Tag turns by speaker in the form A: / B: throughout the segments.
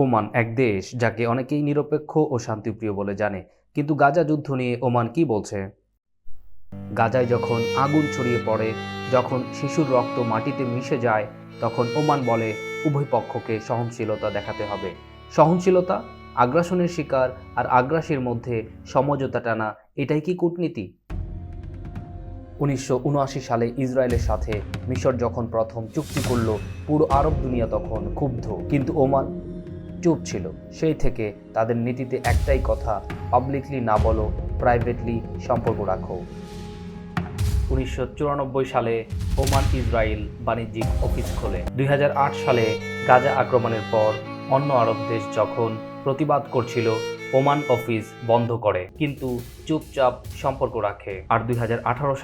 A: Oman এক দেশ যাকে অনেকেই নিরপেক্ষ ও শান্তিপ্রিয় বলে জানে কিন্তু গাজা যুদ্ধ নিয়ে ওমান কি বলছে গাজায় যখন আগুন ছড়িয়ে পড়ে যখন শিশুর রক্ত মাটিতে মিশে যায় তখন ওমান বলে উভয় পক্ষকে সহনশীলতা দেখাতে হবে সহনশীলতা আগ্রাসনের শিকার আর আগ্রাসীর মধ্যে সমঝোতা টানা এটাই কি কূটনীতি উনিশশো সালে ইসরায়েলের সাথে মিশর যখন প্রথম চুক্তি করল পুরো আরব দুনিয়া তখন ক্ষুব্ধ কিন্তু ওমান চুপ ছিল সেই থেকে তাদের নীতিতে একটাই কথা পাবলিকলি না বলো প্রাইভেটলি সম্পর্ক রাখো উনিশশো সালে ওমান ইসরায়েল বাণিজ্যিক অফিস খোলে দুই সালে গাজা আক্রমণের পর অন্য আরব দেশ যখন প্রতিবাদ করছিল ওমান অফিস বন্ধ করে কিন্তু চুপচাপ সম্পর্ক রাখে আর দুই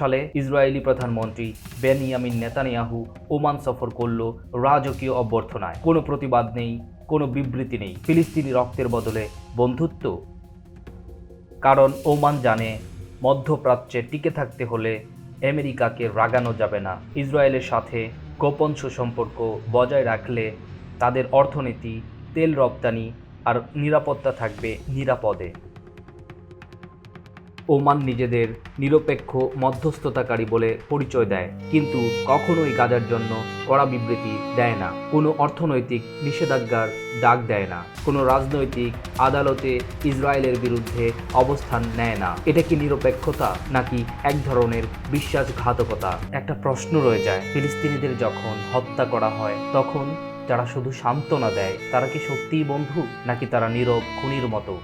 A: সালে ইসরায়েলি প্রধানমন্ত্রী বেনিয়ামিন নেতানিয়াহু ওমান সফর করল রাজকীয় অভ্যর্থনায় কোনো প্রতিবাদ নেই কোনো বিবৃতি নেই ফিলিস্তিনি রক্তের বদলে বন্ধুত্ব কারণ ওমান জানে মধ্যপ্রাচ্যে টিকে থাকতে হলে আমেরিকাকে রাগানো যাবে না ইসরায়েলের সাথে গোপন সুসম্পর্ক বজায় রাখলে তাদের অর্থনীতি তেল রপ্তানি আর নিরাপত্তা থাকবে নিরাপদে ওমান নিজেদের নিরপেক্ষ মধ্যস্থতাকারী বলে পরিচয় দেয় কিন্তু কখনোই গাজার জন্য কড়া বিবৃতি দেয় না কোনো অর্থনৈতিক নিষেধাজ্ঞার ডাক দেয় না কোনো রাজনৈতিক আদালতে ইসরায়েলের বিরুদ্ধে অবস্থান নেয় না এটা কি নিরপেক্ষতা নাকি এক ধরনের বিশ্বাসঘাতকতা একটা প্রশ্ন রয়ে যায় ফিলিস্তিনিদের যখন হত্যা করা হয় তখন যারা শুধু সান্ত্বনা দেয় তারা কি সত্যিই বন্ধু নাকি তারা নীরব খুনির মতো